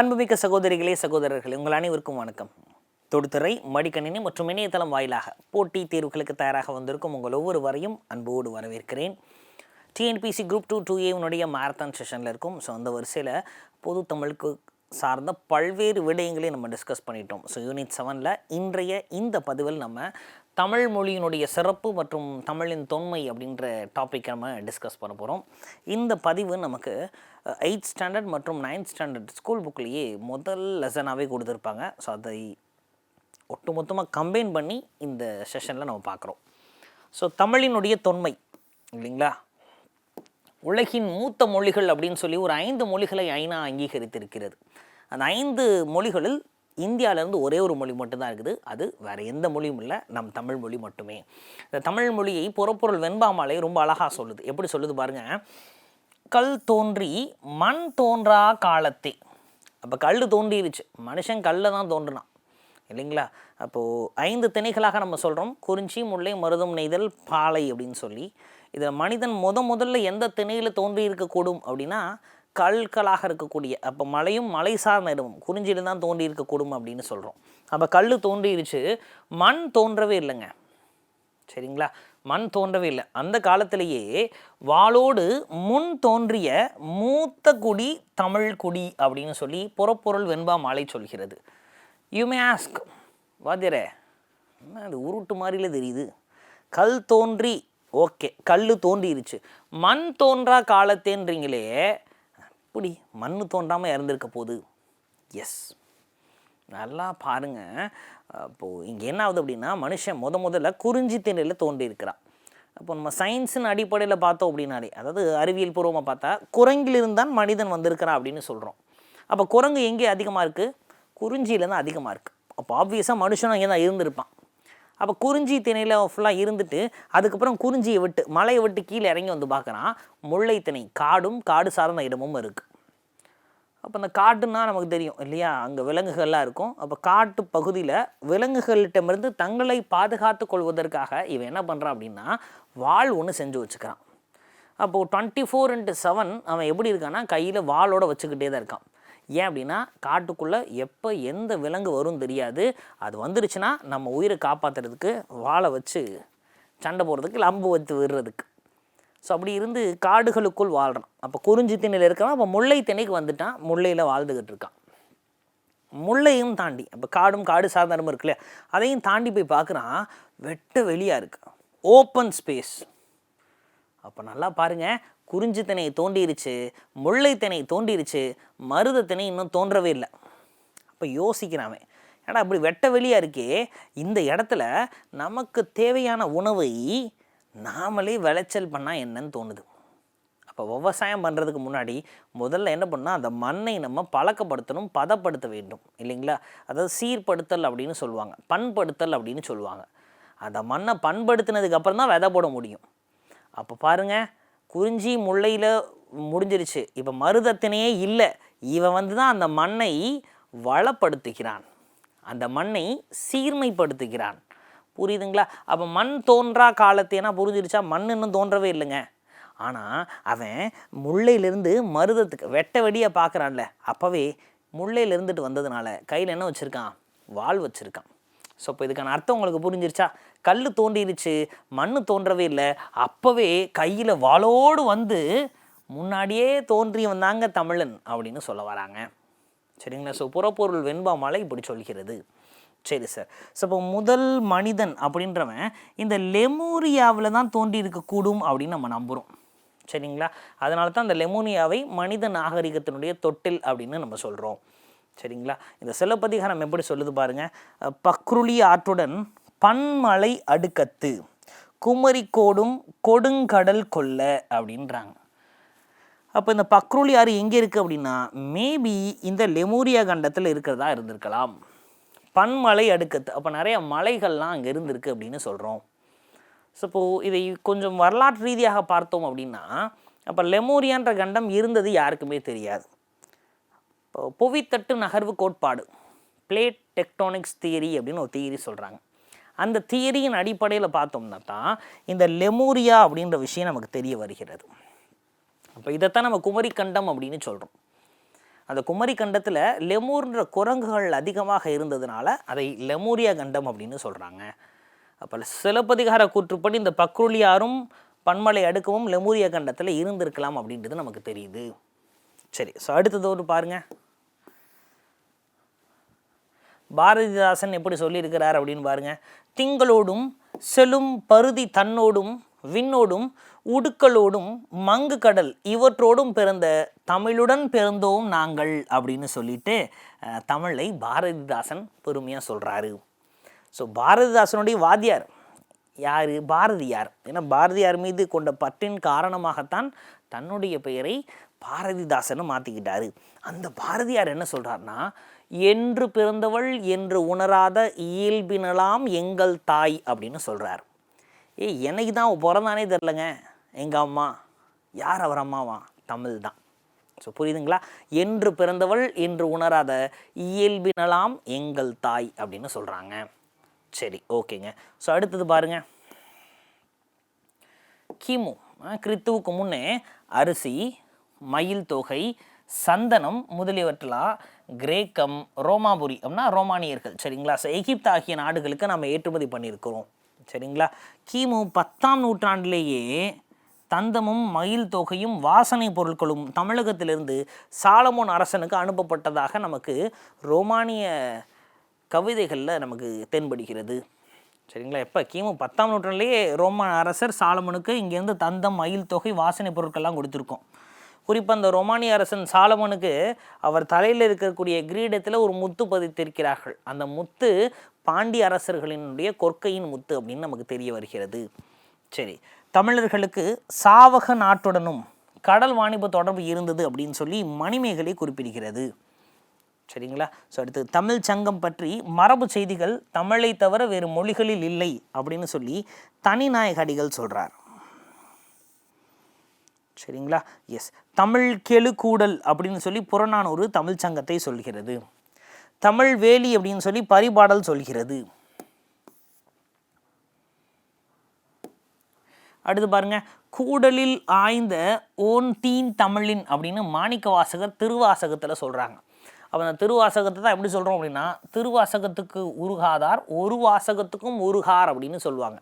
அன்புமிக்க சகோதரிகளே சகோதரர்களே உங்கள் அனைவருக்கும் வணக்கம். தொடுத்துறை மடிக்கணினி மற்றும் இணையதளம் வாயிலாக போட்டி தேர்வுகளுக்கு தயாராக வந்திருக்கும் உங்கள் ஒவ்வொரு வரையும் அன்போடு வரவேற்கிறேன். டிஎன்பிசி குரூப் டூ டூ ஏனுடைய மாரத்தான் செஷனில் இருக்கும். ஸோ அந்த வரிசையில் பொது தமிழுக்கு சார்ந்த பல்வேறு விடயங்களையும் நம்ம டிஸ்கஸ் பண்ணிட்டோம். ஸோ யூனிட் செவனில் இன்றைய இந்த பதிவில் நம்ம தமிழ் மொழியினுடைய சிறப்பு மற்றும் தமிழின் தொன்மை அப்படின்ற டாபிக் நம்ம டிஸ்கஸ் பண்ண போகிறோம் இந்த பதிவு நமக்கு எயிட் ஸ்டாண்டர்ட் மற்றும் நைன்த் ஸ்டாண்டர்ட் ஸ்கூல் புக்லேயே முதல் லெசனாகவே கொடுத்துருப்பாங்க. ஸோ அதை ஒட்டுமொத்தமாக கம்பைன் பண்ணி இந்த செஷனில் நம்ம பார்க்குறோம். ஸோ தமிழினுடைய தொன்மை இல்லைங்களா? உலகின் மூத்த மொழிகள் அப்படின்னு சொல்லி ஒரு ஐந்து மொழிகளை ஐநா அங்கீகரித்திருக்கிறது. அந்த ஐந்து மொழிகளில் இந்தியாவிலேருந்து ஒரே ஒரு மொழி மட்டும்தான் இருக்குது. அது வேறு எந்த மொழியும் இல்லை. நம் தமிழ் மொழி மட்டுமே. இந்த தமிழ் மொழியை புறப்பொருள் வெண்பாமலை ரொம்ப அழகாக சொல்லுது. எப்படி சொல்லுது பாருங்க. கல் தோன்றி மண் தோன்றா காலத்தே. அப்போ கல் தோன்றிருச்சு. மனுஷன் கல்ல தான் தோன்றினான். இல்லைங்களா? அப்போது ஐந்து திணைகளாக நம்ம சொல்கிறோம் குறிஞ்சி முல்லை மருதம் நெய்தல் பாலை அப்படின்னு சொல்லி. இதில் மனிதன் முத முதல்ல எந்த திணையில் தோன்றி இருக்கக்கூடும் அப்படின்னா கல்களாக இருக்கக்கூடிய அப்போ மலையும் மலை சார்ந்த இடமும் குறிஞ்சியில் தான் தோன்றி இருக்கக்கூடும் அப்படின்னு சொல்கிறோம் அப்போ கல் தோன்றிருச்சு மண் தோன்றவே இல்லைங்க. சரிங்களா? மண் தோன்றவே இல்லை. அந்த காலத்திலேயே வாளோடு முன் தோன்றிய மூத்த குடி தமிழ் குடி அப்படின்னு சொல்லி புறப்பொருள் வெண்பா மாலை சொல்கிறது. யூ மே ஆஸ்க் வாத்தியரே என்ன அது உருட்டு மாதிரில தெரியுது? கல் தோன்றி ஓகே கல் தோன்றிருச்சு. மண் தோன்றா காலத்தேன்றீங்களே எப்படி மண் தோன்றாமல் இறந்துருக்க போகுது? எஸ் நல்லா பாருங்க. அப்போது இங்கே என்ன ஆகுது அப்படின்னா மனுஷன் முத முதல்ல குறிஞ்சி திணையில் தோன்றி இருக்கிறான் அப்போ நம்ம சயின்ஸின் அடிப்படையில் பார்த்தோம் அப்படின்னாலே அதாவது அறிவியல் பூர்வமாக பார்த்தா குரங்கிலிருந்து தான் மனிதன் வந்திருக்கிறான் அப்படின்னு சொல்கிறோம் அப்போ குரங்கு எங்கே அதிகமாக இருக்குது குறிஞ்சியில் தான் அதிகமாக இருக்குது அப்போ ஆப்வியஸாக மனுஷனும் அங்கே தான் இருந்திருப்பான். அப்போ குறிஞ்சி திணையில் ஃபுல்லாக இருந்துட்டு அதுக்கப்புறம் குறிஞ்சியை விட்டு மலையை விட்டு கீழே இறங்கி வந்து பார்க்குறான். முல்லை திணை காடும் காடு சார்ந்த இடமும் இருக்குது அப்போ அந்த காட்டுன்னா நமக்கு தெரியும் இல்லையா? அங்கே விலங்குகள்லாம் இருக்கும். அப்போ காட்டு பகுதியில் விலங்குகள்கிட்டமிருந்து தங்களை பாதுகாத்து கொள்வதற்காக இவன் என்ன பண்ணுறான் அப்படின்னா வாள் ஒன்று செஞ்சு வச்சுக்கிறான். அப்போது டுவெண்ட்டி ஃபோர் இன்ட்டு செவன் அவன் எப்படி இருக்கான்னா கையில் வாளோட வச்சுக்கிட்டே தான் இருக்கான். ஏன் அப்படின்னா காட்டுக்குள்ளே எப்போ எந்த விலங்கு வரும் தெரியாது. அது வந்துருச்சுன்னா நம்ம உயிரை காப்பாற்றுறதுக்கு வாழை வச்சு சண்டை போடுறதுக்கு லம்பு வச்சு விடுறதுக்கு. ஸோ அப்படி இருந்து காடுகளுக்குள் வாழ்கிறான் அப்போ குறிஞ்சி திணையில் இருக்கிறான் அப்போ முல்லை திணைக்கு வந்துட்டான். முல்லையில் வாழ்ந்துக்கிட்டு இருக்கான். முல்லையும் தாண்டி அப்போ காடும் காடு சார்ந்த இருக்குல்ல இருக்கு இல்லையா? அதையும் தாண்டி போய் பார்க்குறான் வெட்ட வெளியாக இருக்கு. ஓப்பன் ஸ்பேஸ் அப்போ நல்லா பாருங்கள் குறிஞ்சி திணை தோண்டிருச்சு முல்லை திணை தோண்டிருச்சு மருத திணை இன்னும் தோன்றவே இல்லை. அப்போ யோசிக்கிறாமே ஏன்னா அப்படி வெட்ட வெளியாக இருக்கே. இந்த இடத்துல நமக்கு தேவையான உணவை நாமளே விளைச்சல் பண்ணால் என்னன்னு தோணுது. அப்போ விவசாயம் பண்ணுறதுக்கு முன்னாடி முதல்ல என்ன பண்ணால் அந்த மண்ணை நம்ம பழக்கப்படுத்தணும் பதப்படுத்த வேண்டும். இல்லைங்களா? அதாவது சீர்படுத்தல் அப்படின்னு சொல்லுவாங்க. பண்படுத்தல் அப்படின்னு சொல்லுவாங்க. அந்த மண்ணை பண்படுத்தினதுக்கப்புறம் தான் விதை போட முடியும். அப்போ பாருங்கள் குறிஞ்சி முல்லையில் முடிஞ்சிருச்சு. இப்போ மருதத்தினையே இல்லை. இவன் வந்து தான் அந்த மண்ணை வளப்படுத்துகிறான். அந்த மண்ணை சீர்மைப்படுத்துகிறான். புரியுதுங்களா? அப்போ மண் தோன்றா காலத்தேனா புரிஞ்சிருச்சா? மண் இன்னும் தோன்றவே இல்லைங்க. ஆனால் அவன் முல்லையிலேருந்து மருதத்துக்கு வெட்ட வெடியை பார்க்குறான்ல அப்போவே முல்லையில் இருந்துட்டு வந்ததுனால கையில் என்ன வச்சுருக்கான்? வால் வச்சுருக்கான். ஸோ இப்போ இதுக்கான அர்த்தம் உங்களுக்கு புரிஞ்சிருச்சா? கல் தோன்றிருச்சு மண் தோன்றவே இல்லை. அப்போவே கையில் வாளோடு வந்து முன்னாடியே தோன்றி வந்தாங்க தமிழன் அப்படின்னு சொல்ல வராங்க. சரிங்களா? ஸோ புறப்பொருள் வெண்பா மலை இப்படி சொல்கிறது. சரி சார் ஸோ இப்போ முதல் மனிதன் அப்படின்றவன் இந்த லெமூரியாவில் தான் தோன்றி இருக்கக்கூடும் அப்படின்னு நம்ம நம்புகிறோம் சரிங்களா? அதனால தான் அந்த லெமோனியாவை மனித நாகரிகத்தினுடைய தொட்டில் அப்படின்னு நம்ம சொல்கிறோம் சரிங்களா? இந்த சிலப்பதிகாரம் எப்படி சொல்லுது பாருங்கள் பக்ருளி ஆற்றுடன் பன்மலை அடுக்கத்து. குமரி கோடும் கொடுங்கடல் கொல்ல அப்படின்றாங்க. அப்போ இந்த பக்ரூல் ஆறு எங்கே இருக்குது அப்படின்னா மேபி இந்த லெமூரியா கண்டத்தில் இருக்கிறதா இருந்திருக்கலாம். பன்மலை அடுக்கத்து. அப்போ நிறைய மலைகள்லாம் அங்கே இருந்திருக்கு அப்படின்னு சொல்கிறோம் ஸோ இப்போது இதை கொஞ்சம் வரலாற்று ரீதியாக பார்த்தோம் அப்படின்னா அப்போ லெமோரியான்ற கண்டம் இருந்தது யாருக்குமே தெரியாது. இப்போ புவித்தட்டு நகர்வு கோட்பாடு பிளேட் டெக்டானிக்ஸ் தியரி அப்படின்னு ஒரு தியரி சொல்கிறாங்க அந்த தியரியின் அடிப்படையில் பார்த்தோம்னா தான் இந்த லெமூரியா அப்படின்ற விஷயம் நமக்கு தெரிய வருகிறது. அப்போ இதைத்தான் நம்ம குமரி கண்டம் அப்படின்னு சொல்கிறோம் அந்த குமரி கண்டத்தில் லெமூர்ன்ற குரங்குகள் அதிகமாக இருந்ததுனால அதை லெமூரியா கண்டம் அப்படின்னு சொல்கிறாங்க அப்போ சிலப்பதிகார கூற்றுப்படி இந்த பக்ருளியாரும் பன்மலை அடுக்கவும் லெமூரியா கண்டத்தில் இருந்திருக்கலாம் அப்படின்றது நமக்கு தெரியுது. சரி ஸோ அடுத்தது ஒரு பாருங்கள் பாரதிதாசன் எப்படி சொல்லியிருக்கிறார் அப்படின்னு பாருங்கள் திங்களோடும் செலும் பருதி தன்னோடும் விண்ணோடும் உடுக்களோடும் மங்கு கடல் இவற்றோடும் பிறந்த தமிழுடன் பிறந்தோம் நாங்கள் அப்படின்னு சொல்லிட்டு தமிழை பாரதிதாசன் பெருமையாக சொல்கிறாரு ஸோ பாரதிதாசனுடைய வாத்தியார் யார்? பாரதியார். ஏன்னா பாரதியார் மீது கொண்ட பற்றின் காரணமாகத்தான் தன்னுடைய பெயரை பாரதிதாசன்னு மாற்றிக்கிட்டாரு அந்த பாரதியார் என்ன சொல்கிறார்னா என்று பிறந்தவள் என்று உணராத இயல்பினலாம் எங்கள் தாய் அப்படின்னு சொல்கிறார் ஏய் எனக்கு தான் பிறந்தானே தெரிலங்க எங்கள் அம்மா யார் அவர் அம்மாவா? தமிழ் தான். ஸோ புரியுதுங்களா? என்று பிறந்தவள் என்று உணராத இயல்பினலாம் எங்கள் தாய் அப்படின்னு சொல்கிறாங்க சரி ஓகேங்க. ஸோ அடுத்தது பாருங்க. கிமு கிறித்துவுக்கு முன்னே அரிசி மயில் தொகை சந்தனம் முதலியவற்றெல்லாம் கிரேக்கம் ரோமாபுரி அப்படின்னா ரோமானியர்கள் சரிங்களா? ஸோ எகிப்து ஆகிய நாடுகளுக்கு நம்ம ஏற்றுமதி பண்ணியிருக்கிறோம் சரிங்களா? கிமு பத்தாம் நூற்றாண்டிலேயே தந்தமும் மயில் தொகையும் வாசனை பொருட்களும் தமிழகத்திலிருந்து சாலமோன் அரசனுக்கு அனுப்பப்பட்டதாக நமக்கு ரோமானிய கவிதைகளில் நமக்கு தென்படுகிறது சரிங்களா? எப்போ? கிமு பத்தாம் நூற்றாண்டுலேயே ரோம அரசர் சாலமனுக்கு இங்கேருந்து தந்தம் மயில் தொகை வாசனை பொருட்கள்லாம் கொடுத்துருக்கோம். குறிப்பாக அந்த ரொமானிய அரசன் சாலமனுக்கு அவர் தலையில் இருக்கக்கூடிய கிரீடத்தில் ஒரு முத்து பதித்திருக்கிறார்கள். அந்த முத்து பாண்டிய அரசர்களினுடைய கொற்கையின் முத்து அப்படின்னு நமக்கு தெரிய வருகிறது. சரி தமிழர்களுக்கு சாவக நாட்டுடனும் கடல் வாணிப தொடர்பு இருந்தது அப்படின்னு சொல்லி மணிமேகலை குறிப்பிடுகிறது. சரிங்களா? ஸோ அடுத்து தமிழ் சங்கம் பற்றி மரபு செய்திகள் தமிழை தவிர வேறு மொழிகளில் இல்லை அப்படின்னு சொல்லி தனிநாயகடிகள் சொல்கிறார் சரிங்களா? எஸ் தமிழ் கெழு கூடல் அப்படின்னு சொல்லி புறநானூறு தமிழ் சங்கத்தை சொல்கிறது. தமிழ் வேலி அப்படின்னு சொல்லி பரிபாடல் சொல்கிறது. அடுத்து பாருங்க. கூடலில் ஆய்ந்த ஓன் தீன் தமிழின் அப்படின்னு மாணிக்க வாசகர் திருவாசகத்தில் சொல்கிறாங்க அப்போ அந்த திருவாசகத்தை தான் எப்படி சொல்கிறோம் அப்படின்னா திருவாசகத்துக்கு உருகாதார் ஒரு வாசகத்துக்கும் உருகார் அப்படின்னு சொல்லுவாங்க.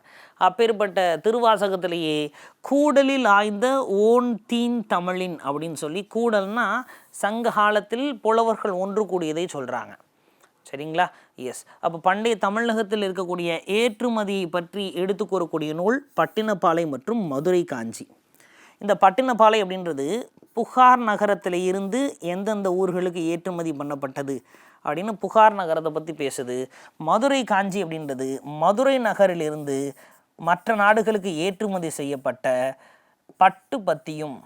அப்பேற்பட்ட திருவாசகத்திலேயே கூடலில் ஆய்ந்த ஓன் தீன் தமிழின் அப்படின்னு சொல்லி கூடல்னா சங்க காலத்தில் புலவர்கள் ஒன்று கூடியதை சொல்கிறாங்க சரிங்களா? எஸ் அப்போ பண்டைய தமிழகத்தில் இருக்கக்கூடிய ஏற்றுமதியை பற்றி எடுத்து கூறக்கூடிய நூல் பட்டினப்பாலை மற்றும் மதுரை காஞ்சி. இந்த பட்டினப்பாலை அப்படின்றது புகார் நகரத்தில் இருந்து எந்தெந்த ஊர்களுக்கு ஏற்றுமதி பண்ணப்பட்டது அப்படின்னு புகார் நகரத்தை பற்றி பேசுது. மதுரை காஞ்சி அப்படின்றது மதுரை நகரிலிருந்து மற்ற நாடுகளுக்கு ஏற்றுமதி செய்யப்பட்ட பட்டு பத்தியும்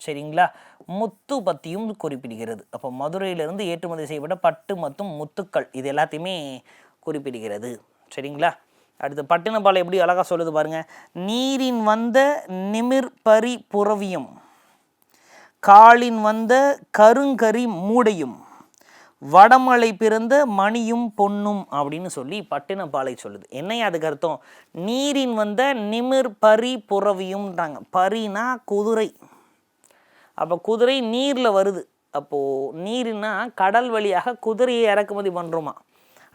சரிங்களா? முத்து பற்றியும் குறிப்பிடுகிறது. அப்போ மதுரையிலிருந்து ஏற்றுமதி செய்யப்பட்ட பட்டு மற்றும் முத்துக்கள் இது எல்லாத்தையுமே குறிப்பிடுகிறது. சரிங்களா? அடுத்து பட்டினப்பாலை எப்படி அழகாக சொல்லுது பாருங்கள் நீரின் வந்த நிமிர் பரி புறவியம் காலின் வந்த கருங்கரி மூடையும் வடமலை பிறந்த மணியும் பொன்னும் அப்படின்னு சொல்லி பட்டினப்பாலை சொல்லுது. என்னையா அதுக்கு அர்த்தம்? நீரின் வந்த நிமிர் பரி புறவியும்ன்றாங்க பரினா குதிரை. அப்போ குதிரை நீரில் வருது. அப்போது நீர்னா கடல் வழியாக குதிரையை இறக்குமதி பண்ணுறோமா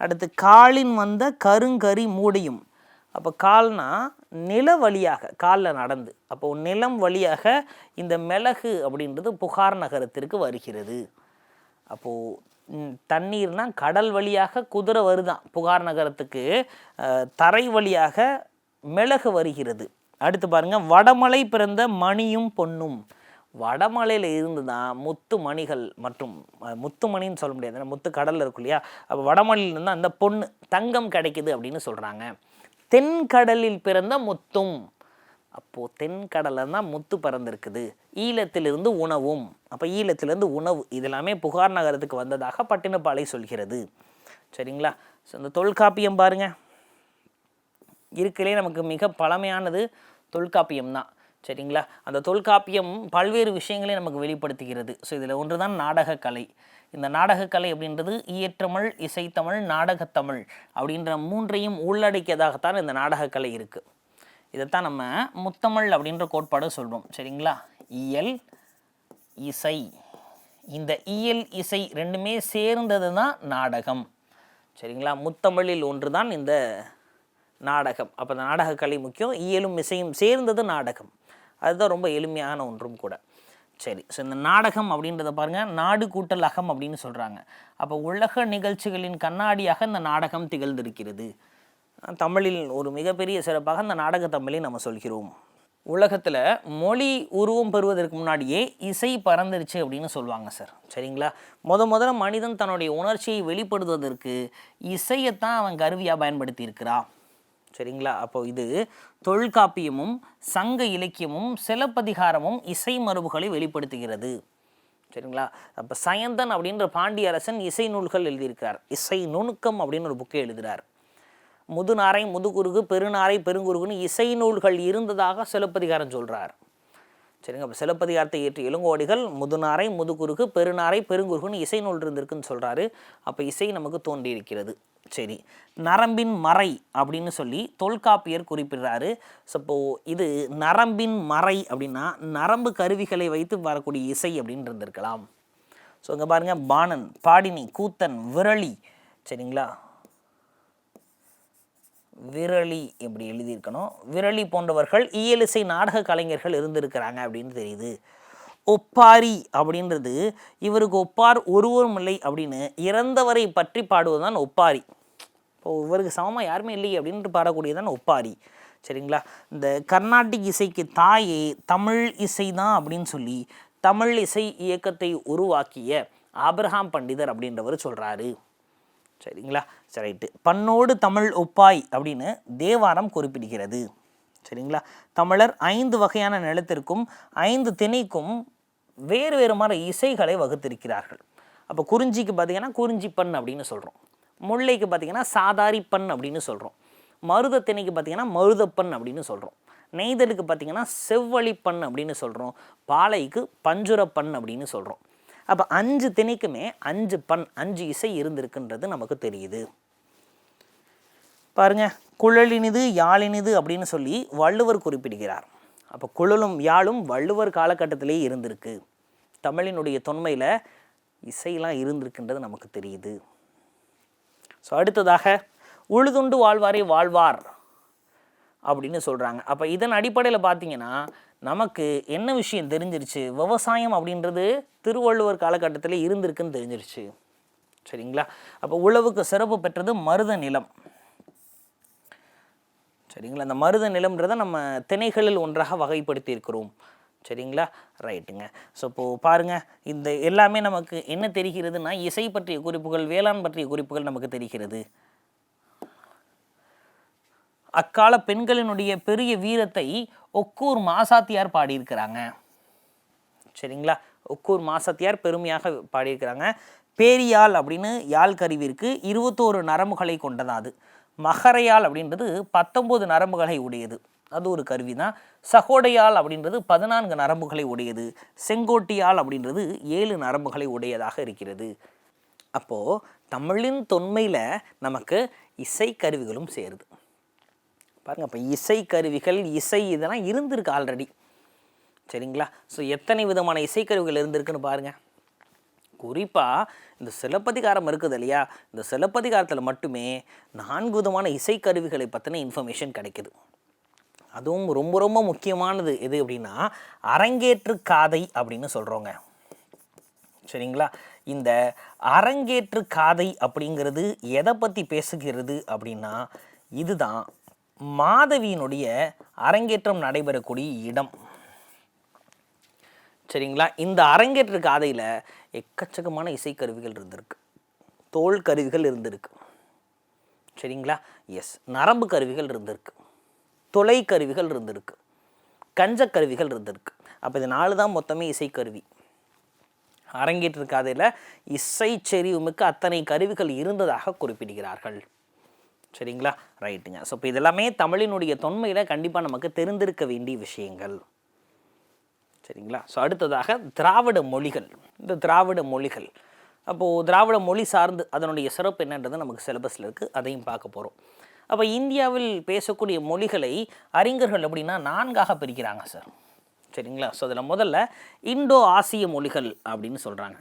அடுத்து காலின் வந்த கருங்கரி மூடையும். அப்போ கால்னா நில வழியாக காலில் நடந்து. அப்போது நிலம் வழியாக இந்த மிளகு அப்படின்றது புகார் நகரத்திற்கு வருகிறது. அப்போது தண்ணீர்னா கடல் வழியாக குதிரை வருதான். புகார் நகரத்துக்கு தரை வழியாக மிளகு வருகிறது. அடுத்து பாருங்கள் வடமலை பிறந்த மணியும் பொன்னும். வடமலையில் இருந்து தான் முத்து மணிகள் மற்றும் முத்து மணின்னு சொல்ல முடியாது. முத்து கடலில் இருக்கும் இல்லையா? அப்போ வடமலையிலிருந்து அந்த பொண்ணு தங்கம் கிடைக்குது அப்படின்னு சொல்கிறாங்க தென்கடலில் பிறந்த முத்தும். அப்போது தென்கடலில் தான் முத்து பறந்திருக்குது. ஈழத்திலிருந்து உணவும். அப்போ ஈழத்திலிருந்து உணவு இதெல்லாமே புகார் நகரத்துக்கு வந்ததாக பட்டினப்பாலை சொல்கிறது. சரிங்களா? ஸோ இந்த தொல்காப்பியம் பாருங்கள் இருக்கிறே நமக்கு மிக பழமையானது தொல்காப்பியம் தான் சரிங்களா? அந்த தொல்காப்பியம் பல்வேறு விஷயங்களை நமக்கு வெளிப்படுத்துகிறது. ஸோ இதில் ஒன்று தான் நாடகக்கலை. இந்த நாடகக்கலை அப்படின்றது இயற்றமிழ் இசைத்தமிழ் நாடகத்தமிழ் அப்படின்ற மூன்றையும் உள்ளடக்கியதாகத்தான் இந்த நாடகக்கலை இருக்குது இதைத்தான் நம்ம முத்தமிழ் அப்படின்ற கோட்பாடு சொல்கிறோம் சரிங்களா? இயல் இசை. இந்த இயல் இசை ரெண்டுமே சேர்ந்தது தான் நாடகம். சரிங்களா? முத்தமிழில் ஒன்று தான் இந்த நாடகம். அப்போ இந்த நாடகக்கலை முக்கியம். இயலும் இசையும் சேர்ந்தது நாடகம். அதுதான் ரொம்ப எளிமையான ஒன்றும் கூட. சரி ஸோ இந்த நாடகம் அப்படின்றத பாருங்கள் நாடு கூட்டல் அகம் அப்படின்னு சொல்கிறாங்க அப்போ உலக நிகழ்ச்சிகளின் கண்ணாடியாக இந்த நாடகம் திகழ்ந்திருக்கிறது. தமிழில் ஒரு மிகப்பெரிய சிறப்பாக இந்த நாடக தமிழை நம்ம சொல்கிறோம். உலகத்தில் மொழி உருவம் பெறுவதற்கு முன்னாடியே இசை பறந்துருச்சு அப்படின்னு சொல்லுவாங்க சார். சரிங்களா? முத முதல்ல மனிதன் தன்னுடைய உணர்ச்சியை வெளிப்படுத்துவதற்கு இசையைத்தான் அவன் கருவியாக பயன்படுத்தியிருக்கிறான். சரிங்களா? அப்போ இது தொல்காப்பியமும் சங்க இலக்கியமும் சிலப்பதிகாரமும் இசை மரபுகளை வெளிப்படுத்துகிறது. சரிங்களா? அப்போ சயந்தன் அப்படின்ற பாண்டிய அரசன் இசை நூல்கள் எழுதியிருக்கிறார். இசை நுணுக்கம் அப்படின்னு ஒரு புக்கை எழுதுகிறார் முதுநாரை முதுகுருகு பெருநாரை பெருங்குருகுன்னு இசை நூல்கள் இருந்ததாக சிலப்பதிகாரம் சொல்கிறார் சரிங்க அப்போ சிலப்பதிகாரத்தை ஏற்றி இளங்கோடிகள் முதுநாரை முதுகுருகு பெருநாரை பெருங்குருகுன்னு இசை நூல் இருந்திருக்குன்னு சொல்கிறாரு அப்போ இசை நமக்கு தோன்றியிருக்கிறது. சரி நரம்பின் மறை அப்படின்னு சொல்லி தொல்காப்பியர் குறிப்பிடுறாரு. ஸோ இப்போ இது நரம்பின் மறை அப்படின்னா நரம்பு கருவிகளை வைத்து வரக்கூடிய இசை அப்படின்னு இருந்திருக்கலாம். ஸோ இங்கே பாருங்கள் பாணன் பாடினி கூத்தன் விரளி சரிங்களா? விரலி இப்படி எழுதியிருக்கணும்? விரலி போன்றவர்கள் இயலிசை நாடக கலைஞர்கள் இருந்திருக்கிறாங்க அப்படின்னு தெரியுது. ஒப்பாரி அப்படின்றது இவருக்கு ஒப்பார் ஒருவரும் இல்லை அப்படின்னு இறந்தவரை பற்றி பாடுவதுதான் ஒப்பாரி. இப்போ இவருக்கு சமமாக யாருமே இல்லை அப்படின்ட்டு பாடக்கூடியதான் ஒப்பாரி. சரிங்களா? இந்த கர்நாடிக் இசைக்கு தாயே தமிழ் இசை தான் அப்படின்னு சொல்லி தமிழ் இசை இயக்கத்தை உருவாக்கிய ஆபிரகாம் பண்டிதர் அப்படின்றவர் சொல்கிறாரு சரிங்களா? சரிட்டு ரைட்டு பண்ணோடு தமிழ் ஒப்பாய் அப்படின்னு தேவாரம் குறிப்பிடுகிறது. சரிங்களா? தமிழர் ஐந்து வகையான நிலத்திற்கும் ஐந்து திணைக்கும் வேறு வேறு மாதிரி இசைகளை வகுத்திருக்கிறார்கள். அப்போ குறிஞ்சிக்கு பார்த்தீங்கன்னா குறிஞ்சிப்பண் அப்படின்னு சொல்கிறோம் முல்லைக்கு பார்த்திங்கன்னா சாதாரி பண் அப்படின்னு சொல்கிறோம் மருத திணைக்கு பார்த்திங்கன்னா மருதப்பண் அப்படின்னு சொல்கிறோம் நெய்தலுக்கு பார்த்தீங்கன்னா செவ்வழிப்பண் அப்படின்னு சொல்கிறோம் பாலைக்கு பஞ்சுரப்பண் அப்படின்னு சொல்கிறோம் அப்போ அஞ்சு திணைக்குமே அஞ்சு பண் அஞ்சு இசை இருந்திருக்குன்றது நமக்கு தெரியுது. பாருங்க குழலினிது யாழினிது அப்படின்னு சொல்லி வள்ளுவர் குறிப்பிடுகிறார். அப்போ குழலும் யாழும் வள்ளுவர் காலகட்டத்திலேயே இருந்திருக்கு. தமிழினுடைய தொன்மையில் இசையெல்லாம் இருந்திருக்குன்றது நமக்கு தெரியுது. ஸோ அடுத்ததாக உழுதுண்டு வாழ்வாரே வாழ்வார் அப்படின்னு சொல்கிறாங்க அப்போ இதன் அடிப்படையில் பார்த்தீங்கன்னா நமக்கு என்ன விஷயம் தெரிஞ்சிருச்சு? விவசாயம் அப்படின்றது திருவள்ளுவர் காலகட்டத்தில் இருந்திருக்குன்னு தெரிஞ்சிருச்சு. சரிங்களா? அப்போ உழவுக்கு சிறப்பு பெற்றது மருத நிலம். சரிங்களா? அந்த மருத நிலம்ன்றதை நம்ம திணைகளில் ஒன்றாக வகைப்படுத்தி இருக்கிறோம் சரிங்களா? ரைட்டுங்க. ஸோ இப்போது பாருங்கள் இந்த எல்லாமே நமக்கு என்ன தெரிகிறதுனா இசை பற்றிய குறிப்புகள் வேளாண் பற்றிய குறிப்புகள் நமக்கு தெரிகிறது. அக்கால பெண்களினுடைய பெரிய வீரத்தை ஒக்கூர் மாசாத்தியார் பாடியிருக்கிறாங்க. சரிங்களா? ஒக்கூர் மாசாத்தியார் பெருமையாக பாடியிருக்கிறாங்க. பேரியால் அப்படின்னு யாழ் கருவிற்கு இருபத்தோரு நரம்புகளை கொண்டதா அது மகரையால் அப்படின்றது பத்தொம்போது நரம்புகளை உடையது. அது ஒரு கருவி தான் சகோடையால் அப்படின்றது பதினான்கு நரம்புகளை உடையது. செங்கோட்டியால் அப்படின்றது ஏழு நரம்புகளை உடையதாக இருக்கிறது. அப்போது தமிழின் தொன்மையில் நமக்கு இசை கருவிகளும் சேருது. பாருங்கள் அப்போ இசை கருவிகள் இசை இதெல்லாம் இருந்திருக்கு ஆல்ரெடி சரிங்களா? ஸோ எத்தனை விதமான இசைக்கருவிகள் இருந்திருக்குன்னு பாருங்கள் குறிப்பாக இந்த சிலப்பதிகாரம் இருக்குது இல்லையா? இந்த சிலப்பதிகாரத்தில் மட்டுமே நான்கு விதமான இசைக்கருவிகளை பற்றின இன்ஃபர்மேஷன் கிடைக்குது. அதுவும் ரொம்ப ரொம்ப முக்கியமானது எது அப்படின்னா அரங்கேற்று காதை அப்படின்னு சொல்கிறோங்க சரிங்களா? இந்த அரங்கேற்று காதை அப்படிங்கிறது எதை பற்றி பேசுகிறது அப்படின்னா இதுதான் மாதவியினுடைய அரங்கேற்றம் நடைபெறக்கூடிய இடம். சரிங்களா? இந்த அரங்கேற்ற காதையில் எக்கச்சக்கமான இசைக்கருவிகள் இருந்திருக்கு. தோல் கருவிகள் இருந்திருக்கு. சரிங்களா? எஸ் நரம்பு கருவிகள் இருந்திருக்கு. தொலை கருவிகள் இருந்திருக்கு. கஞ்ச கருவிகள் இருந்திருக்கு. அப்போ இது நாலு தான் மொத்தமே இசைக்கருவி. அரங்கேற்ற காதையில் இசை செறிவுமிக்க அத்தனை கருவிகள் இருந்ததாக குறிப்பிடுகிறார்கள். சரிங்களா? ரைட்டுங்க. ஸோ இப்போ இதெல்லாமே தமிழினுடைய தொன்மையில் கண்டிப்பாக நமக்கு தெரிந்திருக்க வேண்டிய விஷயங்கள். சரிங்களா? ஸோ அடுத்ததாக திராவிட மொழிகள். இந்த திராவிட மொழிகள். அப்போது திராவிட மொழி சார்ந்து அதனுடைய சிறப்பு என்னன்றது நமக்கு சிலபஸில் இருக்குது அதையும் பார்க்க போகிறோம் அப்போ இந்தியாவில் பேசக்கூடிய மொழிகளை அறிஞர்கள் எப்படின்னா நான்காக பிரிக்கிறாங்க சார் சரிங்களா? ஸோ அதில் முதல்ல இண்டோ ஆசிய மொழிகள் அப்படின்னு சொல்கிறாங்க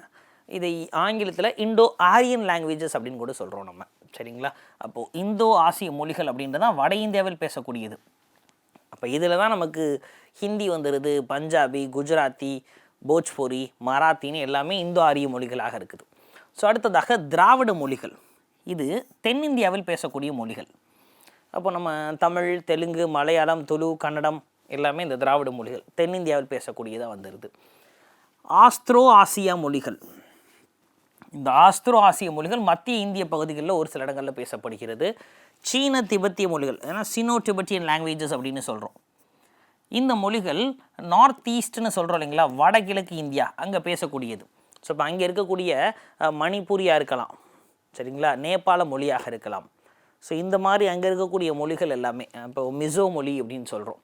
இதை ஆங்கிலத்தில் இண்டோ ஆரியன் லாங்குவேஜஸ் அப்படின்னு கூட சொல்கிறோம் நம்ம. சரிங்களா? அப்போது இந்தோ ஆசிய மொழிகள் அப்படின்றது தான் வட இந்தியாவில் பேசக்கூடியது. அப்போ இதில் தான் நமக்கு ஹிந்தி வந்துடுது பஞ்சாபி குஜராத்தி போஜ்பூரி மராத்தின்னு எல்லாமே இந்தோ ஆரிய மொழிகளாக இருக்குது. ஸோ அடுத்ததாக திராவிட மொழிகள். இது தென்னிந்தியாவில் பேசக்கூடிய மொழிகள். அப்போ நம்ம தமிழ் தெலுங்கு மலையாளம் துளு கன்னடம் எல்லாமே இந்த திராவிட மொழிகள் தென்னிந்தியாவில் பேசக்கூடியதாக வந்துடுது ஆஸ்திரோ ஆசியா மொழிகள். இந்த ஆஸ்திரோ ஆசிய மொழிகள் மத்திய இந்திய பகுதிகளில் ஒரு சில இடங்களில் பேசப்படுகிறது. சீன திபெத்திய மொழிகள் ஏன்னா சினோ டிபெட்டியன் லாங்குவேஜஸ் அப்படின்னு சொல்கிறோம் இந்த மொழிகள் நார்த் ஈஸ்ட்னு சொல்கிறோம் இல்லைங்களா? வடகிழக்கு இந்தியா அங்கே பேசக்கூடியது. ஸோ இப்போ அங்கே இருக்கக்கூடிய மணிப்பூரியாக இருக்கலாம். சரிங்களா? நேபாள மொழியாக இருக்கலாம். ஸோ இந்த மாதிரி அங்கே இருக்கக்கூடிய மொழிகள் எல்லாமே இப்போ மிசோ மொழி அப்படின்னு சொல்கிறோம்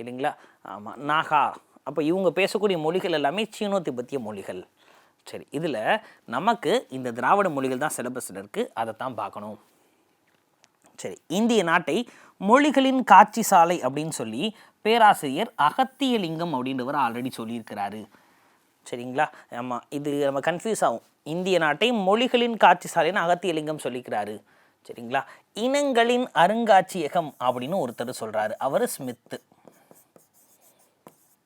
இல்லைங்களா? ஆமாம் நாகா. அப்போ இவங்க பேசக்கூடிய மொழிகள் எல்லாமே சீனோ திபெத்திய மொழிகள். சரி இதில் நமக்கு இந்த திராவிட மொழிகள் தான் சிலபஸில் இருக்குது அதை தான் பார்க்கணும். சரி இந்திய நாட்டை மொழிகளின் காட்சி சாலை அப்படின்னு சொல்லி பேராசிரியர் அகத்தியலிங்கம் அப்படின்றவர் ஆல்ரெடி சொல்லியிருக்கிறாரு. சரிங்களா? ஆமாம் இது நம்ம கன்ஃபியூஸ் ஆகும். இந்திய நாட்டை மொழிகளின் காட்சி சாலைன்னு அகத்தியலிங்கம் சொல்லிக்கிறாரு. சரிங்களா? இனங்களின் அருங்காட்சியகம் அப்படின்னு ஒருத்தர் சொல்கிறாரு அவர் ஸ்மித்து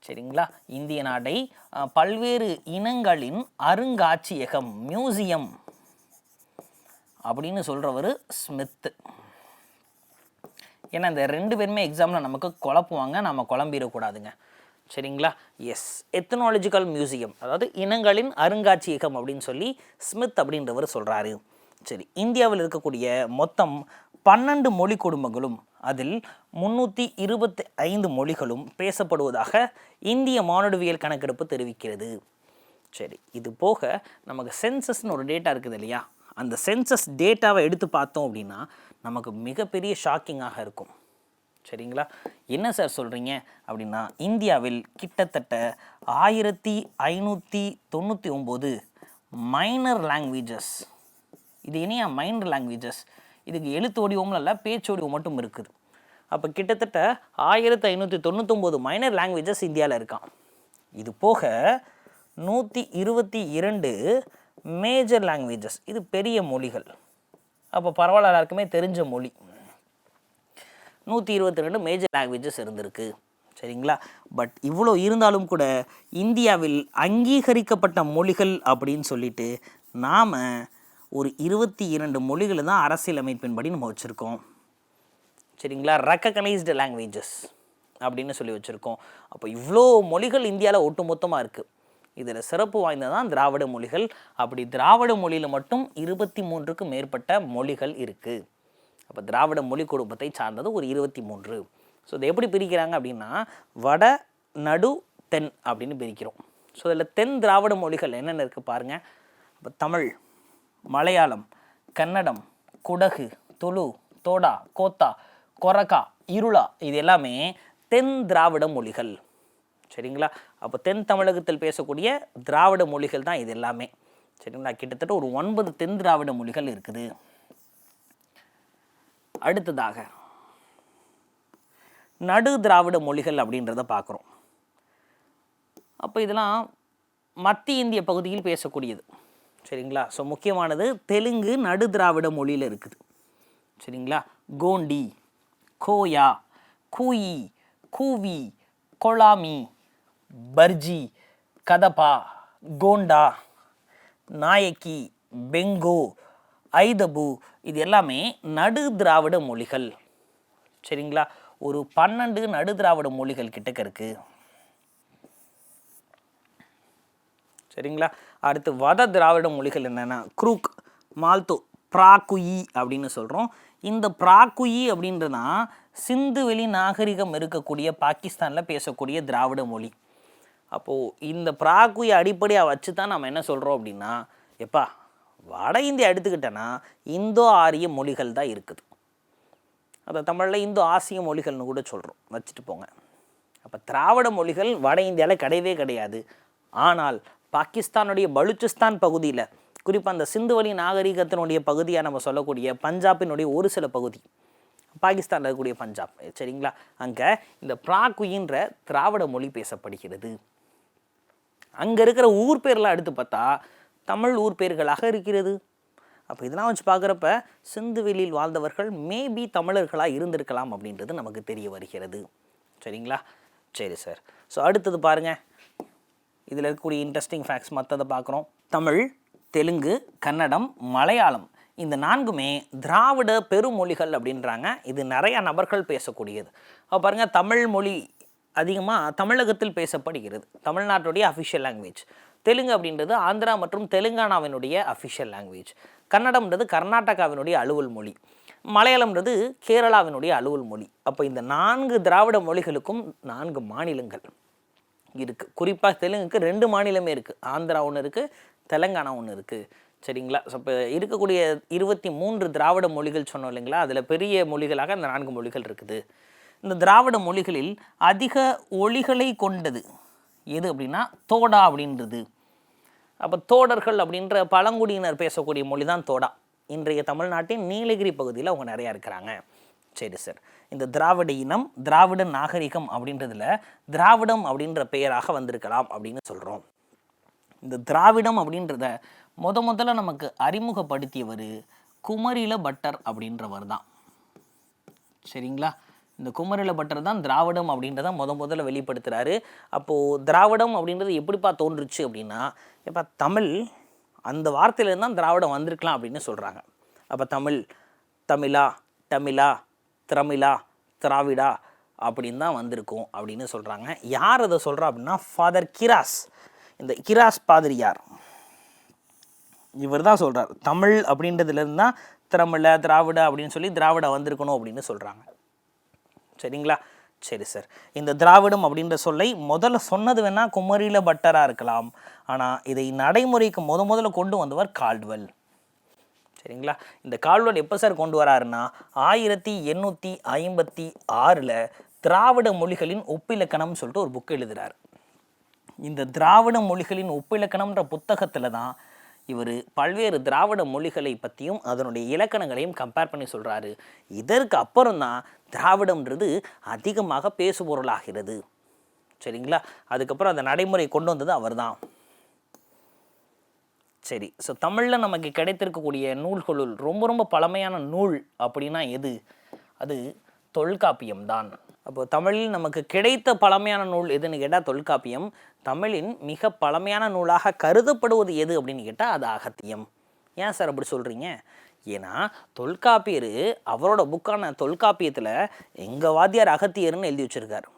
சரிங்களா? இந்திய நாடை பல்வேறு இனங்களின் அருங்காட்சியகம் மியூசியம் அப்படின்னு சொல்கிறவர் ஸ்மித்து ஏன்னா இந்த ரெண்டு பேருமே எக்ஸாமில் நமக்கு குழப்புவாங்க நம்ம குழம்பிடக்கூடாதுங்க. சரிங்களா? எஸ் எத்தனாலஜிக்கல் மியூசியம் அதாவது இனங்களின் அருங்காட்சியகம் அப்படின்னு சொல்லி ஸ்மித் அப்படின்றவர் சொல்கிறாரு சரி இந்தியாவில் இருக்கக்கூடிய மொத்தம் பன்னெண்டு மொழி குடும்பங்களும் அதில் முந்நூற்றி இருபத்தி ஐந்து மொழிகளும் பேசப்படுவதாக இந்திய மானுடவியல் கணக்கெடுப்பு தெரிவிக்கிறது. சரி இது போக நமக்கு சென்சஸ்னு ஒரு டேட்டா இருக்குது இல்லையா? அந்த சென்சஸ் டேட்டாவை எடுத்து பார்த்தோம் அப்படின்னா நமக்கு மிகப்பெரிய ஷாக்கிங்காக இருக்கும். சரிங்களா? என்ன சார் சொல்கிறீங்க அப்படின்னா இந்தியாவில் கிட்டத்தட்ட ஆயிரத்தி ஐநூற்றி தொண்ணூற்றி ஒம்பது மைனர் லாங்குவேஜஸ் இது இனியா மைனர் லாங்குவேஜஸ் இதுக்கு எழுத்து வடிவமும் இல்லை பேச்சு வடிவம் மட்டும் இருக்குது. அப்போ கிட்டத்தட்ட ஆயிரத்தி ஐநூற்றி தொண்ணூத்தொம்போது மைனர் லாங்குவேஜஸ் இந்தியாவில் இருக்கான் இது போக நூற்றி இருபத்தி இரண்டு மேஜர் லாங்குவேஜஸ் இது பெரிய மொழிகள். அப்போ பரவாயில்ல எல்லாருக்குமே தெரிஞ்ச மொழி. நூற்றி இருபத்தி ரெண்டு மேஜர் லாங்குவேஜஸ் இருந்திருக்கு. சரிங்களா? பட் இவ்வளோ இருந்தாலும் கூட இந்தியாவில் அங்கீகரிக்கப்பட்ட மொழிகள் அப்படின்னு சொல்லிட்டு நாம் ஒரு இருபத்தி இரண்டு மொழிகளை தான் அரசியலமைப்பின்படி நம்ம வச்சுருக்கோம். சரிங்களா? ரெக்கக்னைஸ்டு லாங்குவேஜஸ் அப்படின்னு சொல்லி வச்சுருக்கோம். அப்போ இவ்வளோ மொழிகள் இந்தியாவில் ஒட்டுமொத்தமாக இருக்குது இதில் சிறப்பு வாய்ந்ததான் திராவிட மொழிகள். அப்படி திராவிட மொழியில் மட்டும் இருபத்தி மூன்றுக்கு மேற்பட்ட மொழிகள் இருக்குது அப்போ திராவிட மொழி குடும்பத்தை சார்ந்தது ஒரு இருபத்தி மூன்று. ஸோ இதை எப்படி பிரிக்கிறாங்க அப்படின்னா வட நடு தென் அப்படின்னு பிரிக்கிறோம். ஸோ இதில் தென் திராவிட மொழிகள் என்னென்ன இருக்குது பாருங்கள் அப்போ தமிழ் மலையாளம் கன்னடம் குடகு துளு தோடா கோத்தா கொரகா இருளா இது எல்லாமே தென் திராவிட மொழிகள். சரிங்களா? அப்போ தென் தமிழகத்தில் பேசக்கூடிய திராவிட மொழிகள் தான் இது எல்லாமே. சரிங்களா? கிட்டத்தட்ட ஒரு ஒன்பது தென் திராவிட மொழிகள் இருக்குது. அடுத்ததாக நடு திராவிட மொழிகள் அப்படின்றத பார்க்குறோம். அப்போ இதெல்லாம் மத்திய இந்திய பகுதியில் பேசக்கூடியது. சரிங்களா? ஸோ முக்கியமானது தெலுங்கு நடு திராவிட மொழியில் இருக்குது. சரிங்களா? கோண்டி கோயா கூயி கூவி கொலாமி பர்ஜி கதபா கோண்டா நாயக்கி பெங்கோ ஐதபு இது எல்லாமே நடு திராவிட மொழிகள். சரிங்களா? ஒரு பன்னெண்டு நடு திராவிட மொழிகள் கிட்டக்க இருக்குது சரிங்களா? அடுத்து வத திராவிட மொழிகள் என்னென்னா குரூக் மால்தோ பிராக்குயி அப்படின்னு சொல்கிறோம் இந்த பிராக்குயி அப்படின்றனா சிந்துவெளி நாகரிகம் இருக்கக்கூடிய பாகிஸ்தானில் பேசக்கூடிய திராவிட மொழி. அப்போது இந்த பிராக்குயை அடிப்படையாக வச்சு தான் நம்ம என்ன சொல்கிறோம் அப்படின்னா எப்பா வட இந்தியா எடுத்துக்கிட்டேன்னா இந்தோ ஆரிய மொழிகள் தான் இருக்குது. அதை தமிழில் இந்தோ ஆசிய மொழிகள்னு கூட சொல்கிறோம் வச்சுட்டு போங்க. அப்போ திராவிட மொழிகள் வட இந்தியாவில் கிடையவே கிடையாது. ஆனால் பாகிஸ்தானுடைய பலுச்சிஸ்தான் பகுதியில் குறிப்பாக அந்த சிந்துவெளி நாகரிகத்தினுடைய பகுதியாக நம்ம சொல்லக்கூடிய பஞ்சாபினுடைய ஒரு சில பகுதி. பாகிஸ்தானில் இருக்கக்கூடிய பஞ்சாப் சரிங்களா? அங்கே இந்த பிராகுயின்ற திராவிட மொழி பேசப்படுகிறது. அங்கே இருக்கிற ஊர் பேர்லாம் எடுத்து பார்த்தா தமிழ் ஊர் பேர்களாக இருக்கிறது. அப்போ இதெல்லாம் வச்சு பார்க்குறப்ப சிந்துவெளியில் வாழ்ந்தவர்கள் மேபி தமிழர்களாக இருந்திருக்கலாம் அப்படின்றது நமக்கு தெரிய வருகிறது. சரிங்களா? சரி சார் ஸோ அடுத்தது பாருங்கள் இதில் இருக்கக்கூடிய இன்ட்ரெஸ்டிங் ஃபேக்ட்ஸ் மற்றதை பார்க்குறோம். தமிழ் தெலுங்கு கன்னடம் மலையாளம். இந்த நான்குமே திராவிட பெருமொழிகள் அப்படின்றாங்க. இது நிறைய நபர்கள் பேசக்கூடியது. அப்போ பாருங்கள் தமிழ் மொழி அதிகமாக தமிழகத்தில் பேசப்படுகிறது. தமிழ்நாட்டுடைய அஃபிஷியல் லாங்குவேஜ் தெலுங்கு அப்படின்றது ஆந்திரா மற்றும் தெலுங்கானாவினுடைய அஃபிஷியல் லாங்குவேஜ் கன்னடம்ன்றது கர்நாடகாவினுடைய அலுவல் மொழி. மலையாளம்ன்றது கேரளாவினுடைய அலுவல் மொழி. அப்போ இந்த நான்கு திராவிட மொழிகளுக்கும் நான்கு மாநிலங்கள். இருக்குது குறிப்பாக தெலுங்குக்கு ரெண்டு மாநிலமே இருக்குது ஆந்திரா ஒன்று இருக்குது தெலுங்கானா ஒன்று இருக்குது சரிங்களா? ஸோ இப்போ இருக்கக்கூடிய இருபத்தி மூன்று திராவிட மொழிகள் சொன்னோம் இல்லைங்களா? அதில் பெரிய மொழிகளாக அந்த நான்கு மொழிகள் இருக்குது. இந்த திராவிட மொழிகளில் அதிக ஒளிகளை கொண்டது எது அப்படின்னா தோடா அப்படின்றது. அப்போ தோடர்கள் அப்படின்ற பழங்குடியினர் பேசக்கூடிய மொழி தான் தோடா. இன்றைய தமிழ்நாட்டின் நீலகிரி பகுதியில் அவங்க நிறையா இருக்கிறாங்க. சரி சார். இந்த திராவிட இனம் திராவிட நாகரிகம் அப்படின்றதுல திராவிடம் அப்படின்ற பெயராக வந்திருக்கலாம் அப்படின்னு சொல்கிறோம் இந்த திராவிடம் அப்படின்றத முத முதல்ல நமக்கு அறிமுகப்படுத்தியவர் குமரில பட்டர் அப்படின்றவர் தான். சரிங்களா? இந்த குமரில பட்டர் தான் திராவிடம் அப்படின்றத முத முதல்ல வெளிப்படுத்துகிறாரு அப்போது திராவிடம் அப்படின்றது எப்படிப்பா தோன்றுச்சு அப்படின்னா இப்போ தமிழ் அந்த வார்த்தையிலேருந்து தான் திராவிடம் வந்திருக்கலாம் அப்படின்னு சொல்கிறாங்க அப்போ தமிழ் தமிழா தமிழா திரமிழா திராவிடா அப்படின்னு தான் வந்திருக்கும் அப்படின்னு சொல்கிறாங்க யார் அதை சொல்கிறா அப்படின்னா ஃபாதர் கிராஸ் இந்த கிராஸ் பாதிரியார் இவர் தான் சொல்கிறார் தமிழ் அப்படின்றதுலேருந்து தான் திரமிழ திராவிட அப்படின்னு சொல்லி திராவிட வந்திருக்கணும் அப்படின்னு சொல்கிறாங்க சரிங்களா? சரி சார் இந்த திராவிடம் அப்படின்ற சொல்லை முதல்ல சொன்னது வேணால் குமரியில பட்டராக இருக்கலாம். ஆனால் இதை நடைமுறைக்கு முத முதல்ல கொண்டு வந்தவர் கால்டுவெல். சரிங்களா? இந்த கால்வன் எப்போ சார் கொண்டு வராருன்னா ஆயிரத்தி எண்ணூற்றி ஐம்பத்தி ஆறில் திராவிட மொழிகளின் ஒப்பிலக்கணம் சொல்லிட்டு ஒரு புக் எழுதுகிறார் இந்த திராவிட மொழிகளின் ஒப்பிலக்கணம்ன்ற புத்தகத்தில் தான் இவர் பல்வேறு திராவிட மொழிகளை பற்றியும் அதனுடைய இலக்கணங்களையும் கம்பேர் பண்ணி சொல்கிறாரு இதற்கு அப்புறம் தான் திராவிடம்ன்றது அதிகமாக பேசுபொருளாகிறது. சரிங்களா? அதுக்கப்புறம் அந்த நடைமுறை கொண்டு வந்தது அவர்தான். சரி ஸோ தமிழில் நமக்கு கிடைத்திருக்கக்கூடிய நூல்களுள் ரொம்ப ரொம்ப பழமையான நூல் அப்படின்னா எது? அது தொல்காப்பியம் தான். அப்போ தமிழில் நமக்கு கிடைத்த பழமையான நூல் எதுன்னு கேட்டால் தொல்காப்பியம். தமிழின் மிக பழமையான நூலாக கருதப்படுவது எது அப்படின்னு கேட்டால் அது அகத்தியம். ஏன் சார் அப்படி சொல்கிறீங்க ஏன்னா தொல்காப்பியர் அவரோட புக்கான தொல்காப்பியத்தில் எங்கள் வாத்தியார் அகத்தியர்னு எழுதி வச்சுருக்கார்.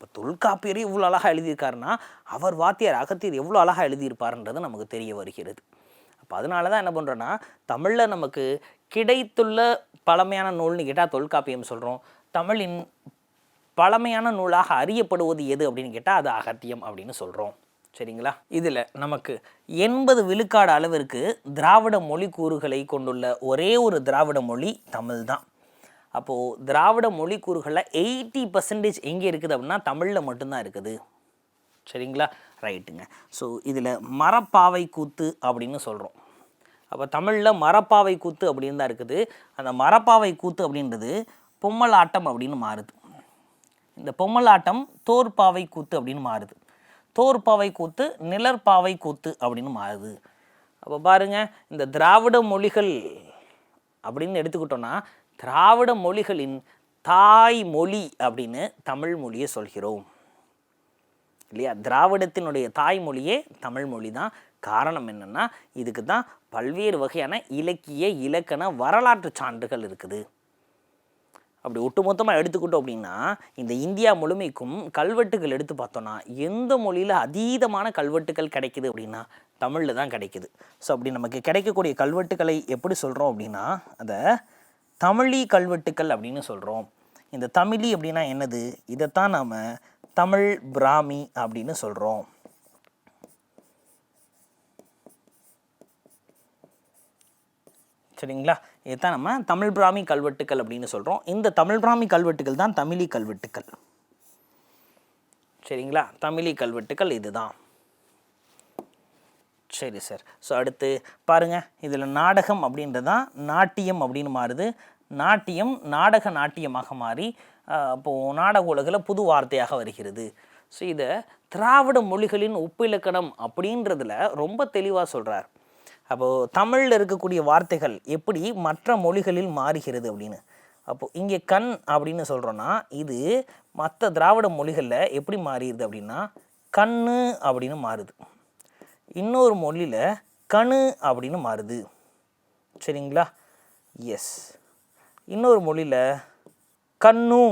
அப்போ தொல்காப்பியர் இவ்வளோ அழகாக எழுதியிருக்காருன்னா அவர் வாத்தியார் அகத்தியர் எவ்வளோ அழகாக எழுதியிருப்பாருன்றது நமக்கு தெரிய வருகிறது. அப்போ அதனால தான் என்ன பண்ணுறோன்னா தமிழில் நமக்கு கிடைத்துள்ள பழமையான நூல்னு கேட்டால் தொல்காப்பியம் சொல்கிறோம் தமிழின் பழமையான நூலாக அறியப்படுவது எது அப்படின்னு கேட்டால் அது அகத்தியம் அப்படின்னு சொல்கிறோம் சரிங்களா? இதில் நமக்கு எண்பது விழுக்காடு அளவிற்கு திராவிட மொழி கூறுகளை கொண்டுள்ள ஒரே ஒரு திராவிட மொழி தமிழ் தான் அப்போது திராவிட மொழி கூறுகளில் எயிட்டி பர்சன்டேஜ் எங்கே இருக்குது அப்படின்னா தமிழில் மட்டும்தான் இருக்குது. சரிங்களா? ரைட்டுங்க. ஸோ இதில் மரப்பாவை கூத்து அப்படின்னு சொல்கிறோம் அப்போ தமிழில் மரப்பாவை கூத்து அப்படின்னு தான் இருக்குது. அந்த மரப்பாவை கூத்து அப்படின்றது பொம்மல் ஆட்டம் அப்படின்னு மாறுது. இந்த பொம்மலாட்டம் தோற்பாவை கூத்து அப்படின்னு மாறுது. தோற்பாவை கூத்து நிழற்பாவை கூத்து அப்படின்னு மாறுது. அப்போ பாருங்க இந்த திராவிட மொழிகள் அப்படின்னு எடுத்துக்கிட்டோன்னா திராவிட மொழிகளின் தாய் மொழி அப்படின்னு தமிழ் மொழியை சொல்கிறோம். இல்லையா? திராவிடத்தினுடைய தாய்மொழியே தமிழ் மொழி தான் காரணம் என்னென்னா இதுக்கு தான் பல்வேறு வகையான இலக்கிய இலக்கண வரலாற்று சான்றுகள் இருக்குது. அப்படி ஒட்டுமொத்தமாக எடுத்துக்கிட்டோம் அப்படின்னா இந்த இந்தியா முழுமைக்கும் கல்வெட்டுகள் எடுத்து பார்த்தோன்னா எந்த மொழியில் அதீதமான கல்வெட்டுகள் கிடைக்குது அப்படின்னா தமிழில் தான் கிடைக்குது. ஸோ அப்படி நமக்கு கிடைக்கக்கூடிய கல்வெட்டுகளை எப்படி சொல்கிறோம் அப்படின்னா அதை தமிழி கல்வெட்டுக்கள் அப்படின்னு சொல்கிறோம் இந்த தமிழி அப்படின்னா என்னது? இதைத்தான் நாம் தமிழ் பிராமி அப்படின்னு சொல்கிறோம் சரிங்களா? இதுதான் நம்ம தமிழ் பிராமி கல்வெட்டுக்கள் அப்படின்னு சொல்கிறோம் இந்த தமிழ் பிராமி கல்வெட்டுக்கள் தான் தமிழி கல்வெட்டுக்கள். சரிங்களா? தமிழி கல்வெட்டுக்கள் இதுதான். சரி சார். ஸோ அடுத்து பாருங்கள் இதில் நாடகம் அப்படின்றது தான் நாட்டியம் அப்படின்னு மாறுது. நாட்டியம் நாடக நாட்டியமாக மாறி அப்போது நாடக உலகில் புது வார்த்தையாக வருகிறது. ஸோ இதை திராவிட மொழிகளின் ஒப்பிலக்கணம் அப்படின்றதுல ரொம்ப தெளிவாக சொல்கிறார் அப்போது தமிழில் இருக்கக்கூடிய வார்த்தைகள் எப்படி மற்ற மொழிகளில் மாறுகிறது அப்படின்னு. அப்போது இங்கே கண் அப்படின்னு சொல்கிறோன்னா இது மற்ற திராவிட மொழிகளில் எப்படி மாறிடுது அப்படின்னா கண்ணு அப்படின்னு மாறுது. இன்னொரு மொழியில் கணு அப்படின்னு மாறுது. சரிங்களா? எஸ் இன்னொரு மொழியில் கண்ணு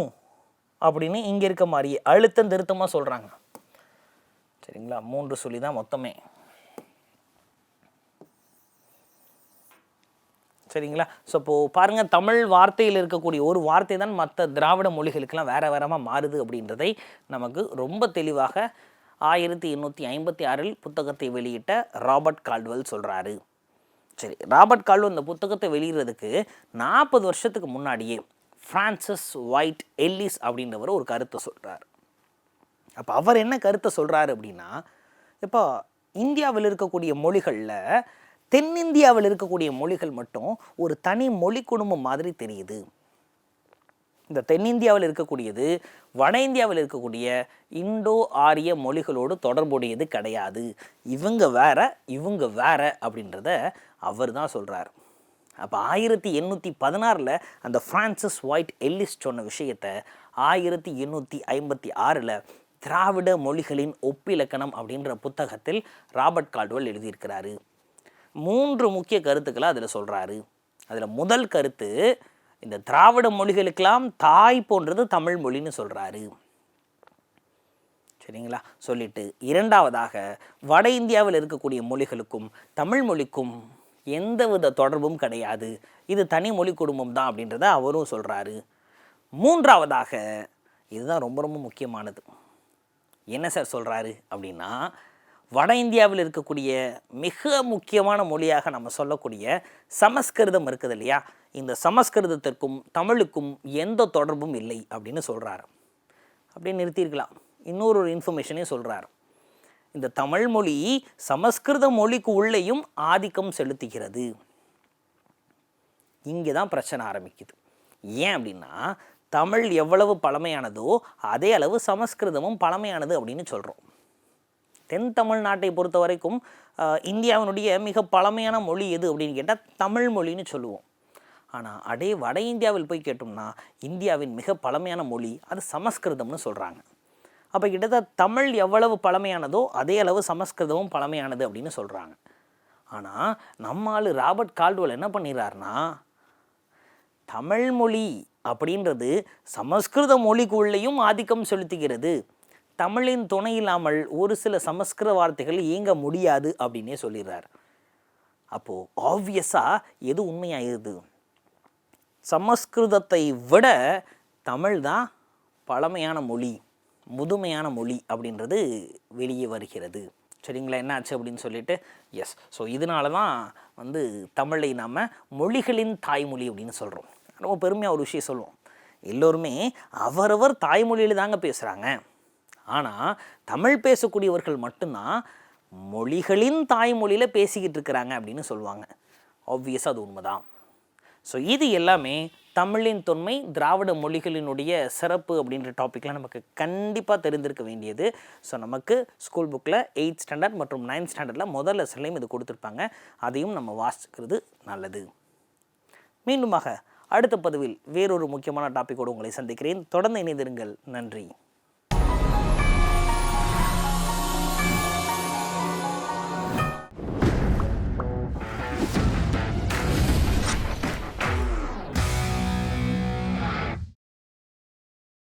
அப்படின்னு இங்கே இருக்க மாதிரி அழுத்தம் திருத்தமாக சொல்கிறாங்க சரிங்களா? மூன்று சொல்லி தான் மொத்தமே. சரிங்களா? ஸோ இப்போது பாருங்கள் தமிழ் வார்த்தையில் இருக்கக்கூடிய ஒரு வார்த்தை தான் மற்ற திராவிட மொழிகளுக்கெல்லாம் வேற வேறமாக மாறுது அப்படின்றதை நமக்கு ரொம்ப தெளிவாக ஆயிரத்தி எண்ணூற்றி ஐம்பத்தி ஆறில் புத்தகத்தை வெளியிட்ட ராபர்ட் கால்டுவெல் சொல்கிறாரு சரி ராபர்ட் கால்டுவெல் இந்த புத்தகத்தை வெளியிடுறதுக்கு நாற்பது வருஷத்துக்கு முன்னாடியே ஃப்ரான்சிஸ் ஒயிட் எல்லிஸ் அப்படின்றவர் ஒரு கருத்தை சொல்கிறார் அப்போ அவர் என்ன கருத்தை சொல்கிறாரு அப்படின்னா இப்போ இந்தியாவில் இருக்கக்கூடிய மொழிகளில் தென்னிந்தியாவில் இருக்கக்கூடிய மொழிகள் மட்டும் ஒரு தனி மொழி குடும்பம் மாதிரி தெரியுது. இந்த தென்னிந்தியாவில் இருக்கக்கூடியது வட இந்தியாவில் இருக்கக்கூடிய இண்டோ ஆரிய மொழிகளோடு தொடர்புடையது கிடையாது. இவங்க வேற இவங்க வேற அப்படின்றத அவர் தான் சொல்கிறார் அப்போ ஆயிரத்தி எண்ணூற்றி பதினாறில் அந்த ஃப்ரான்சிஸ் ஒயிட் எல்லிஸ் சொன்ன விஷயத்தை ஆயிரத்தி எண்ணூற்றி ஐம்பத்தி ஆறில் திராவிட மொழிகளின் ஒப்பிலக்கணம் அப்படின்ற புத்தகத்தில் ராபர்ட் கால்டுவல் எழுதியிருக்கிறாரு. மூன்று முக்கிய கருத்துக்களை அதில் சொல்கிறாரு அதில் முதல் கருத்து இந்த திராவிட மொழிகளுக்கெல்லாம் தாய் போன்றது தமிழ் மொழின்னு சொல்கிறாரு சரிங்களா? சொல்லிட்டு இரண்டாவதாக வட இந்தியாவில் இருக்கக்கூடிய மொழிகளுக்கும் தமிழ் மொழிக்கும் எந்தவித தொடர்பும் கிடையாது. இது தனி மொழி குடும்பம் தான் அப்படின்றத அவரும் சொல்கிறாரு மூன்றாவதாக இதுதான் ரொம்ப ரொம்ப முக்கியமானது. என்ன சார் சொல்கிறாரு அப்படின்னா வட இந்தியாவில் இருக்கக்கூடிய மிக முக்கியமான மொழியாக நம்ம சொல்லக்கூடிய சமஸ்கிருதம் இருக்குது இல்லையா? இந்த சமஸ்கிருதத்திற்கும் தமிழுக்கும் எந்த தொடர்பும் இல்லை அப்படின்னு சொல்கிறாரு அப்படியே நிறுத்தியிருக்கலாம். இன்னொரு ஒரு இன்ஃபர்மேஷனே சொல்கிறார் இந்த தமிழ் மொழி சமஸ்கிருத மொழிக்கு உள்ளேயும் ஆதிக்கம் செலுத்துகிறது. இங்கே தான் பிரச்சனை ஆரம்பிக்குது. ஏன் அப்படின்னா தமிழ் எவ்வளவு பழமையானதோ அதே அளவு சமஸ்கிருதமும் பழமையானது அப்படின்னு சொல்கிறோம் தென் தமிழ்நாட்டை பொறுத்த வரைக்கும் இந்தியாவினுடைய மிக பழமையான மொழி எது அப்படின்னு கேட்டால் தமிழ் மொழின்னு சொல்லுவோம். ஆனால் அடே வட இந்தியாவில் போய் கேட்டோம்னா இந்தியாவின் மிக பழமையான மொழி அது சமஸ்கிருதம்னு சொல்கிறாங்க அப்போ கிட்டத்தட்ட தமிழ் எவ்வளவு பழமையானதோ அதே அளவு சமஸ்கிருதமும் பழமையானது அப்படின்னு சொல்கிறாங்க ஆனால் நம்ம ஆள் ராபர்ட் கால்டுவல் என்ன பண்ணிடுறாருனா தமிழ் மொழி அப்படின்றது சமஸ்கிருத மொழிக்குள்ளேயும் ஆதிக்கம் செலுத்துகிறது. தமிழின் துணை இல்லாமல் ஒரு சில சமஸ்கிருத வார்த்தைகள் இயங்க முடியாது அப்படின்னே சொல்லிடுறார். அப்போது ஆப்வியஸாக எது உண்மையாயிருது சமஸ்கிருதத்தை விட தமிழ் தான் பழமையான மொழி முதுமையான மொழி அப்படின்றது வெளியே வருகிறது. சரிங்களா? என்ன ஆச்சு அப்படின்னு சொல்லிட்டு எஸ் ஸோ இதனால தான் வந்து தமிழை நாம் மொழிகளின் தாய்மொழி அப்படின்னு சொல்கிறோம் ரொம்ப பெருமையாக ஒரு விஷயம் சொல்லுவோம். எல்லோருமே அவரவர் தாய்மொழியில் தாங்க பேசுகிறாங்க ஆனால் தமிழ் பேசக்கூடியவர்கள் மட்டும்தான் மொழிகளின் தாய்மொழியில் பேசிக்கிட்டு இருக்கிறாங்க அப்படின்னு சொல்லுவாங்க. ஆப்வியஸாக அது உண்மைதான். ஸோ இது எல்லாமே தமிழின் தொன்மை திராவிட மொழிகளினுடைய சிறப்பு அப்படின்ற டாப்பிக்லாம் நமக்கு கண்டிப்பாக தெரிந்திருக்க வேண்டியது. ஸோ நமக்கு ஸ்கூல் புக்கில் எயித் ஸ்டாண்டர்ட் மற்றும் நைன்த் ஸ்டாண்டர்டில் முதல் லெசன்லையும் இது கொடுத்துருப்பாங்க. அதையும் நம்ம வாசிக்கிறது நல்லது. மீண்டுமாக அடுத்த பதிவில் வேறொரு முக்கியமான டாப்பிக்கோடு உங்களை சந்திக்கிறேன். தொடர்ந்து இணைந்திருங்கள். நன்றி.